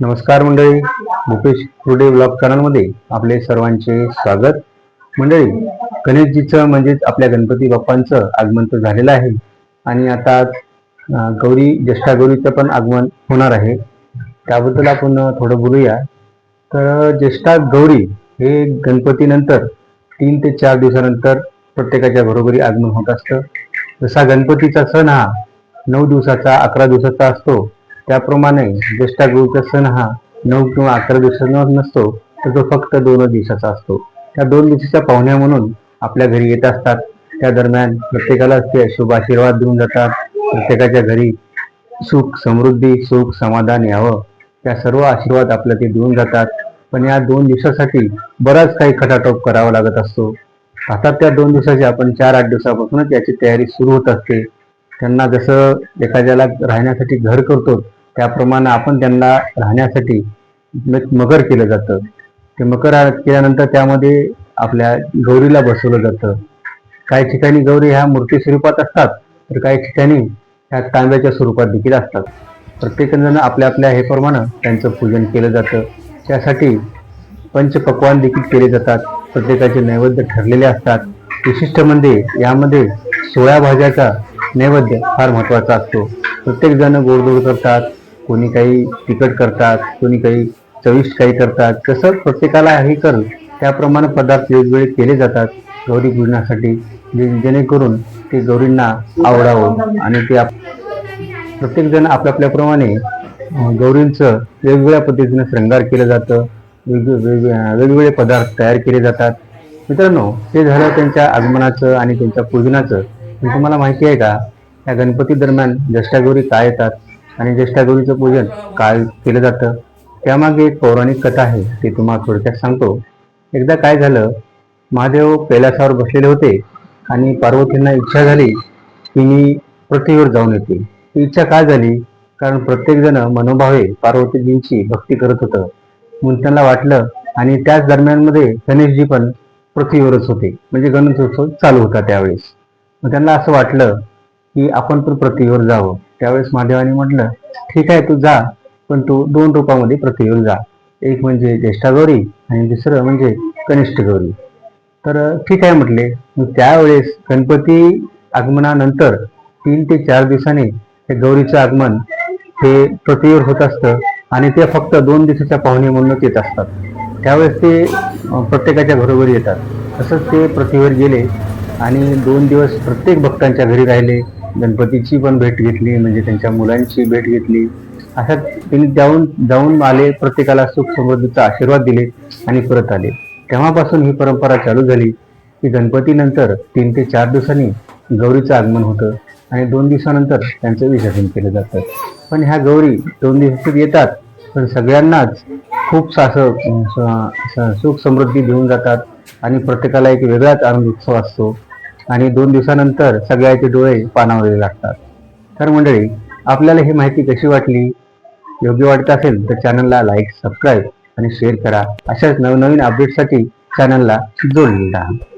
नमस्कार मंडळी. भूपेश कुर्डे ब्लॉग चॅनलमध्ये आपले सर्वांचे स्वागत. मंडळी गणेशजीचं म्हणजेच आपल्या गणपती बाप्पांचं आगमन तर झालेलं आहे. आणि आता गौरी ज्येष्ठा गौरीचं पण आगमन होणार आहे. त्याबद्दल आपण थोडं बोलूया. तर ज्येष्ठा गौरी हे गणपतीनंतर तीन ते चार दिवसानंतर प्रत्येकाच्या घरोघरी आगमन होत असतं. जसा गणपतीचा सण हा नऊ दिवसाचा अकरा दिवसाचा असतो त्याप्रमाणे ज्येष्ठागुरूचा सण हा नऊ किंवा अकरा दिवसाचा नसतो तर तो फक्त दोन दिवसाचा असतो. त्या दोन दिवसाच्या पाहुण्या म्हणून आपल्या घरी येत असतात. त्या दरम्यान प्रत्येकाला ते शुभ आशीर्वाद देऊन जातात. प्रत्येकाच्या घरी सुख समृद्धी सुख समाधान यावं. त्या सर्व आशीर्वाद आपल्या ते देऊन जातात. पण या दोन दिवसासाठी बराच काही खटाटोप करावा लागत असतो. आता त्या दोन दिवसाची आपण चार आठ दिवसापासूनच याची तयारी सुरू होत असते. त्यांना जसं एखाद्याला राहण्यासाठी घर करतो त्याप्रमाणे आपण त्यांना राहण्यासाठी मकर मगर केलं जातं. ते मकर केल्यानंतर त्यामध्ये आपल्या गौरीला बसवलं जातं. काही ठिकाणी गौरी ह्या मूर्ती स्वरूपात असतात तर काही ठिकाणी ह्या तांब्याच्या स्वरूपात देखील असतात. प्रत्येकजण आपल्या आपल्या हे प्रमाणे त्यांचं पूजन केलं जातं. त्यासाठी पंचपक्वान देखील केले जातात. प्रत्येकाचे नैवेद्य ठरलेले असतात. विशिष्ट म्हणजे यामध्ये सोळ्या भाज्याचा नैवेद्य फार महत्त्वाचा असतो. प्रत्येक जण गोडधोड करतात कोणी काही तिखट करतात कोणी काही चविष्ट काही करतात. कसं प्रत्येकाला हे कर त्याप्रमाणे पदार्थ वेगवेगळे केले जातात. गौरी पूजनासाठी जे- जेणेकरून ते गौरींना आवडावं आणि ते आप- प्रत्येक जण आपल्या आपल्याप्रमाणे गौरींचं वेगवेगळ्या पद्धतीने श्रंगार केलं जातं. वेगवेगळे वेगवेगळे पदार्थ तयार केले जातात. मित्रांनो ते झालं त्यांच्या आगमनाचं आणि त्यांच्या पूजनाचं. तुम्हाला माहिती आहे का या गणपती दरम्यान ज्येष्ठागौरी काय येतात आणि ज्येष्ठागौरीचं पूजन काय केलं जातं. त्यामागे एक पौराणिक कथा आहे ती तुम्हाला थोडक्यात सांगतो. एकदा काय झालं महादेव कैलासावर बसलेले होते आणि पार्वतींना इच्छा झाली की मी पृथ्वीवर जाऊन येते. ती इच्छा काय झाली? कारण प्रत्येकजण मनोभावे पार्वतीजींची भक्ती करत होतं. म्हणून त्यांना वाटलं आणि त्याच दरम्यानमध्ये गणेशजी पण पृथ्वीवरच होते. म्हणजे गणेशोत्सव चालू होता त्यावेळेस. मग त्यांना असं वाटलं की आपण पण पृथ्वीवर जावं. त्यावेळेस महादेवाने म्हटलं ठीक आहे तू जा पण तू दोन रूपामध्ये पृथ्वीवर जा. एक म्हणजे ज्येष्ठा गौरी आणि दुसरं म्हणजे कनिष्ठ गौरी. तर ठीक आहे म्हटले. मग त्यावेळेस गणपती आगमनानंतर तीन ते चार दिवसांनी हे गौरीचं आगमन हे पृथ्वीवर होत असतं आणि ते फक्त दोन दिवसाच्या पाहुणे म्हणूनच येत असतात. त्यावेळेस ते प्रत्येकाच्या घरोघरी येतात. तसंच ते पृथ्वीवर गेले आणि दोन दिवस प्रत्येक भक्तांच्या घरी राहिले. गणपतीची पण भेट घेतली म्हणजे त्यांच्या मुलांची भेट घेतली. अशा त्यांनी जाऊन जाऊन आले प्रत्येकाला सुख समृद्धीचा आशीर्वाद दिले आणि परत आले. तेव्हापासून ही परंपरा चालू झाली की गणपतीनंतर तीन ते चार दिवसांनी गौरीचं आगमन होतं आणि दोन दिवसानंतर त्यांचं विसर्जन केलं जातं. पण ह्या गौरी दोन दिवसात येतात पण सगळ्यांनाच खूप असं स- स- सुख समृद्धी देऊन जातात आणि प्रत्येकाला एक वेगळाच आनंद उत्सव असतो. आणि दोन दिवसानंतर सगळ्याचे डोळे पानावर लागतात. तर मंडळी आपल्याला ही माहिती कशी वाटली? योग्य वाटत असेल तर चॅनलला लाईक सबस्क्राईब आणि शेअर करा. अशाच नवनवीन अपडेटसाठी चॅनलला जोडलेला. राहा